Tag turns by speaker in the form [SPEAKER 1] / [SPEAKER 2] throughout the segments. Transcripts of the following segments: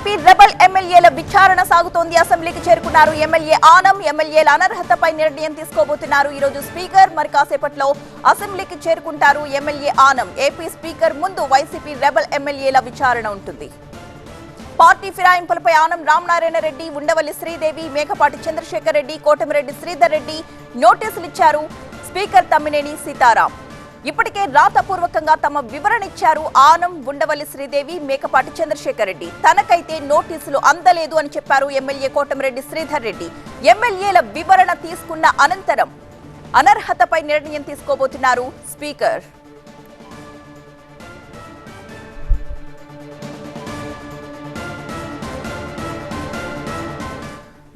[SPEAKER 1] YCP rebel ఎమ్మెల్యేల విచారణ సాగుతోంది. అసెంబ్లీకి చేరుకున్నారు ఎమ్మెల్యే ఆనం. ఎమ్మెల్యేల అనర్హతపై నిర్ణయం తీసుకోబోతున్నారు ఈ రోజు స్పీకర్. మరి కాసేపట్లో అసెంబ్లీకి చేరుకుంటారు ఎమ్మెల్యే ఆనం. ఏపీ స్పీకర్ ముందు వైసీపీ రెబల్ ఎమ్మెల్యేల విచారణ ఉంటుంది. పార్టీ ఫిరాయింపులపై ఆనం రామనారాయణ రెడ్డి ఉండవల్లి శ్రీదేవి మేకపాటి చంద్రశేఖర్ రెడ్డి కోటమిరెడ్డి శ్రీధర్ రెడ్డి నోటీసులు ఇచ్చారు స్పీకర్ తమ్మినేని సీతారాం. ఇప్పటికే రాతపూర్వకంగా తమ వివరణ ఇచ్చారు ఆనం ఉండవల్లి శ్రీదేవి మేకపాటి చంద్రశేఖర్ రెడ్డి. తనకైతే నోటీసులు అందలేదు అని చెప్పారు ఎమ్మెల్యే కోటమిరెడ్డి శ్రీధర్ రెడ్డి. ఎమ్మెల్యేల వివరణ తీసుకున్న అనంతరం అనర్హతపై నిర్ణయం తీసుకోబోతున్నారు స్పీకర్.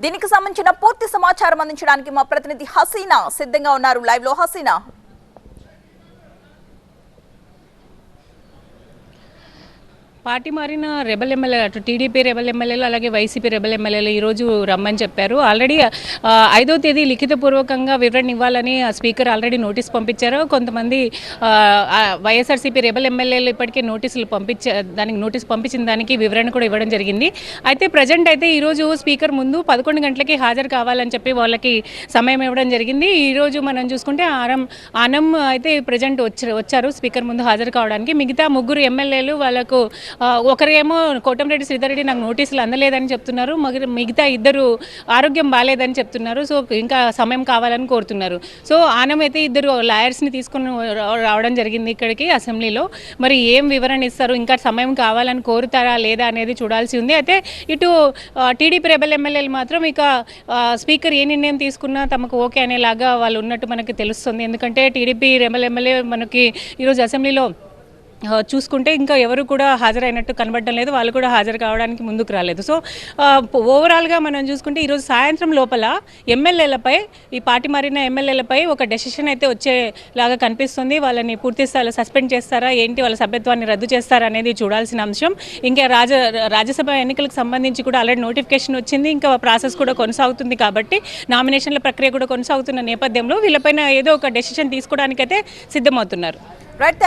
[SPEAKER 1] దీనికి సంబంధించిన పూర్తి సమాచారం అందించడానికి మా ప్రతినిధి హసీనా సిద్ధంగా ఉన్నారు. లైవ్లో హసీనా.
[SPEAKER 2] పార్టీ మారిన రెబల్ ఎమ్మెల్యే అటు టీడీపీ రెబల్ ఎమ్మెల్యేలు అలాగే వైసీపీ రెబల్ ఎమ్మెల్యేలు ఈరోజు రమ్మని చెప్పారు. ఆల్రెడీ ఐదో తేదీ లిఖితపూర్వకంగా వివరణ ఇవ్వాలని ఆ స్పీకర్ ఆల్రెడీ నోటీస్ పంపించారు. కొంతమంది వైఎస్ఆర్సీపీ రెబల్ ఎమ్మెల్యేలు ఇప్పటికే నోటీసులు పంపించ దానికి నోటీస్ పంపించిన దానికి వివరణ కూడా ఇవ్వడం జరిగింది. అయితే ప్రజెంట్ అయితే ఈరోజు స్పీకర్ ముందు పదకొండు గంటలకి హాజరు కావాలని చెప్పి వాళ్ళకి సమయం ఇవ్వడం జరిగింది. ఈరోజు మనం చూసుకుంటే ఆరం ఆనం అయితే ప్రజెంట్ వచ్చారు వచ్చారు స్పీకర్ ముందు హాజరు కావడానికి. మిగతా ముగ్గురు ఎమ్మెల్యేలు వాళ్ళకు ఒకరేమో కోటంరెడ్డి శ్రీధర్రెడ్డి నాకు నోటీసులు అందలేదని చెప్తున్నారు. మిగతా ఇద్దరు ఆరోగ్యం బాగాలేదని చెప్తున్నారు. సో ఇంకా సమయం కావాలని కోరుతున్నారు. సో ఆనమైతే ఇద్దరు లాయర్స్ని తీసుకుని రావడం జరిగింది ఇక్కడికి అసెంబ్లీలో. మరి ఏం వివరణ ఇస్తారు? ఇంకా సమయం కావాలని కోరుతారా లేదా అనేది చూడాల్సి ఉంది. అయితే ఇటు టీడీపీ రెబల్ ఎమ్మెల్యేలు మాత్రం ఇక స్పీకర్ ఏ నిర్ణయం తీసుకున్నా తమకు ఓకే అనేలాగా వాళ్ళు ఉన్నట్టు మనకి తెలుస్తుంది. ఎందుకంటే టీడీపీ రెబల్ ఎమ్మెల్యే మనకి ఈరోజు అసెంబ్లీలో చూసుకుంటే ఇంకా ఎవరు కూడా హాజరైనట్టు కనబడడం లేదు. వాళ్ళు కూడా హాజరు కావడానికి ముందుకు రాలేదు. సో ఓవరాల్గా మనం చూసుకుంటే ఈరోజు సాయంత్రం లోపల ఎమ్మెల్యేలపై ఈ పార్టీ మారిన ఎమ్మెల్యేలపై ఒక డెసిషన్ అయితే వచ్చేలాగా కనిపిస్తుంది. వాళ్ళని పూర్తి స్థాయిలో సస్పెండ్ చేస్తారా? ఏంటి? వాళ్ళ సభ్యత్వాన్ని రద్దు చేస్తారా అనేది చూడాల్సిన అంశం. ఇంకా రాజ రాజ్యసభ ఎన్నికలకు సంబంధించి కూడా ఆల్రెడీ నోటిఫికేషన్ వచ్చింది. ఇంకా ప్రాసెస్ కూడా కొనసాగుతుంది కాబట్టి నామినేషన్ల ప్రక్రియ కూడా కొనసాగుతున్న నేపథ్యంలో వీళ్ళపైన ఏదో ఒక డెసిషన్ తీసుకోవడానికైతే సిద్ధమవుతున్నారు.
[SPEAKER 1] రైట్